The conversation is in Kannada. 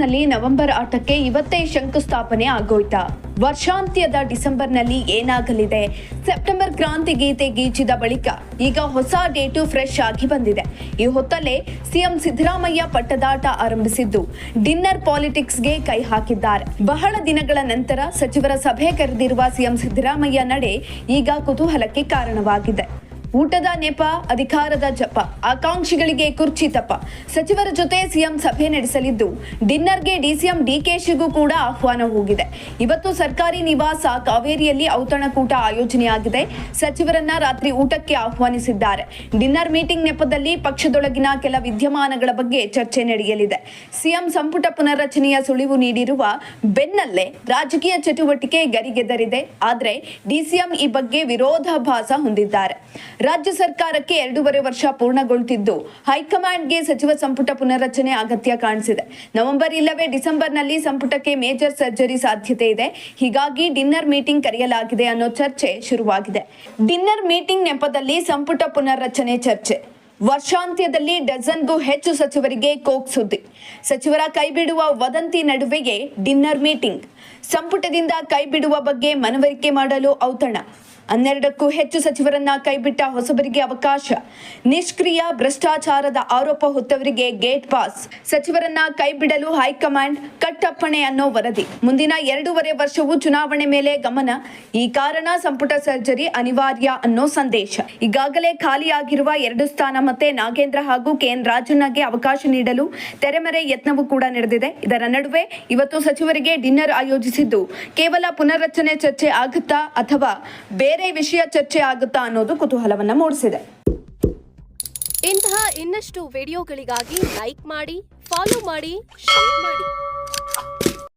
ನಲ್ಲಿ ನವೆಂಬರ್ ಆಟಕ್ಕೆ ಇವತ್ತೇ ಶಂಕುಸ್ಥಾಪನೆ ಆಗೋಯ್ತಾ. ವರ್ಷಾಂತ್ಯದ ಡಿಸೆಂಬರ್ನಲ್ಲಿ ಏನಾಗಲಿದೆ? ಸೆಪ್ಟೆಂಬರ್ ಕ್ರಾಂತಿ ಗೀತೆ ಗೀಚಿದ ಬಳಿಕ ಈಗ ಹೊಸ ಡೇಟು ಫ್ರೆಶ್ ಆಗಿ ಬಂದಿದೆ. ಈ ಹೊತ್ತಲ್ಲೇ ಸಿಎಂ ಸಿದ್ದರಾಮಯ್ಯ ಪಟ್ಟದಾಟ ಆರಂಭಿಸಿದ್ದು. ಡಿನ್ನರ್ ಪಾಲಿಟಿಕ್ಸ್ಗೆ ಕೈ ಹಾಕಿದ್ದಾರೆ. ಬಹಳ ದಿನಗಳ ನಂತರ ಸಚಿವರ ಸಭೆ ಕರೆದಿರುವ ಸಿಎಂ ಸಿದ್ದರಾಮಯ್ಯ ನಡೆ ಈಗ ಕುತೂಹಲಕ್ಕೆ ಕಾರಣವಾಗಿದೆ. ಊಟದ ನೆಪ, ಅಧಿಕಾರದ ಜಪ, ಆಕಾಂಕ್ಷಿಗಳಿಗೆ ಕುರ್ಚಿ ತಪ. ಸಚಿವರ ಜೊತೆ ಸಿಎಂ ಸಭೆ ನಡೆಸಲಿದ್ದು, ಡಿನ್ನರ್ಗೆ ಡಿಸಿಎಂ ಡಿಕೆಶಿಗೂ ಕೂಡ ಆಹ್ವಾನ ಹೋಗಿದೆ. ಇವತ್ತು ಸರ್ಕಾರಿ ನಿವಾಸ ಕಾವೇರಿಯಲ್ಲಿ ಔತಣಕೂಟ ಆಯೋಜನೆಯಾಗಿದೆ. ಸಚಿವರನ್ನ ರಾತ್ರಿ ಊಟಕ್ಕೆ ಆಹ್ವಾನಿಸಿದ್ದಾರೆ. ಡಿನ್ನರ್ ಮೀಟಿಂಗ್ ನೆಪದಲ್ಲಿ ಪಕ್ಷದೊಳಗಿನ ಕೆಲ ವಿದ್ಯಮಾನಗಳ ಬಗ್ಗೆ ಚರ್ಚೆ ನಡೆಯಲಿದೆ. ಸಿಎಂ ಸಂಪುಟ ಪುನರ್ರಚನೆಯ ಸುಳಿವು ನೀಡಿರುವ ಬೆನ್ನಲ್ಲೇ ರಾಜಕೀಯ ಚಟುವಟಿಕೆ ಗರಿಗೆದರಿದೆ. ಆದರೆ ಡಿಸಿಎಂ ಈ ಬಗ್ಗೆ ವಿರೋಧಾಭಾಸ ಹೊಂದಿದ್ದಾರೆ. ರಾಜ್ಯ ಸರ್ಕಾರಕ್ಕೆ ಎರಡೂವರೆ ವರ್ಷ ಪೂರ್ಣಗೊಳ್ತಿದ್ದು. ಹೈಕಮಾಂಡ್ಗೆ ಸಚಿವ ಸಂಪುಟ ಪುನರ್ರಚನೆ ಅಗತ್ಯ ಕಾಣಿಸಿದೆ. ನವೆಂಬರ್ ಇಲ್ಲವೇ ಡಿಸೆಂಬರ್ನಲ್ಲಿ ಸಂಪುಟಕ್ಕೆ ಮೇಜರ್ ಸರ್ಜರಿ ಸಾಧ್ಯತೆ ಇದೆ. ಹೀಗಾಗಿ ಡಿನ್ನರ್ ಮೀಟಿಂಗ್ ಕರೆಯಲಾಗಿದೆ ಅನ್ನೋ ಚರ್ಚೆ ಶುರುವಾಗಿದೆ. ಡಿನ್ನರ್ ಮೀಟಿಂಗ್ ನೆಪದಲ್ಲಿ ಸಂಪುಟ ಪುನರ್ರಚನೆ ಚರ್ಚೆ. ವರ್ಷಾಂತ್ಯದಲ್ಲಿ ಡಜನ್ಗೂ ಹೆಚ್ಚು ಸಚಿವರಿಗೆ ಕೋಕ್ ಸುದ್ದಿ. ಸಚಿವರ ಕೈಬಿಡುವ ವದಂತಿ ನಡುವೆಗೆ ಡಿನ್ನರ್ ಮೀಟಿಂಗ್. ಸಂಪುಟದಿಂದ ಕೈಬಿಡುವ ಬಗ್ಗೆ ಮನವರಿಕೆ ಮಾಡಲು ಔತಣ. ಹನ್ನೆರಡಕ್ಕೂ ಹೆಚ್ಚು ಸಚಿವರನ್ನ ಕೈಬಿಟ್ಟ ಹೊಸಬರಿಗೆ ಅವಕಾಶ. ನಿಷ್ಕ್ರಿಯ ಭ್ರಷ್ಟಾಚಾರದ ಆರೋಪ ಹೊತ್ತವರಿಗೆ ಗೇಟ್ ಪಾಸ್. ಸಚಿವರನ್ನ ಕೈಬಿಡಲು ಹೈಕಮಾಂಡ್ ಕಟ್ಟಪ್ಪಣೆ ಅನ್ನೋ ವರದಿ. ಮುಂದಿನ ಎರಡೂವರೆ ವರ್ಷವು ಚುನಾವಣೆ ಮೇಲೆ ಗಮನ. ಈ ಕಾರಣ ಸಂಪುಟ ಸರ್ಜರಿ ಅನಿವಾರ್ಯ ಅನ್ನೋ ಸಂದೇಶ. ಈಗಾಗಲೇ ಖಾಲಿಯಾಗಿರುವ ಎರಡು ಸ್ಥಾನ ಮತ್ತೆ ನಾಗೇಂದ್ರ ಹಾಗೂ ಕೆಎನ್ ರಾಜಣ್ಣಗೆ ಅವಕಾಶ ನೀಡಲು ತೆರೆಮರೆ ಯತ್ನವೂ ಕೂಡ ನಡೆದಿದೆ. ಇದರ ನಡುವೆ ಇವತ್ತು ಸಚಿವರಿಗೆ ಡಿನ್ನರ್ ಆಯೋಜಿಸಿದ್ದು. ಕೇವಲ ಪುನರ್ರಚನೆ ಚರ್ಚೆ ಆಗುತ್ತಾ ಅಥವಾ ಬೇರೆ ವಿಷಯ ಚರ್ಚೆ ಆಗುತ್ತಾ ಅನ್ನೋದು ಕುತೂಹಲವನ್ನ ಮೂಡಿಸಿದೆ. ಇಂತಹ ಇನ್ನಷ್ಟು ವಿಡಿಯೋಗಳಿಗಾಗಿ ಲೈಕ್ ಮಾಡಿ ಫಾಲೋ ಮಾಡಿ ಶೇರ್ ಮಾಡಿ.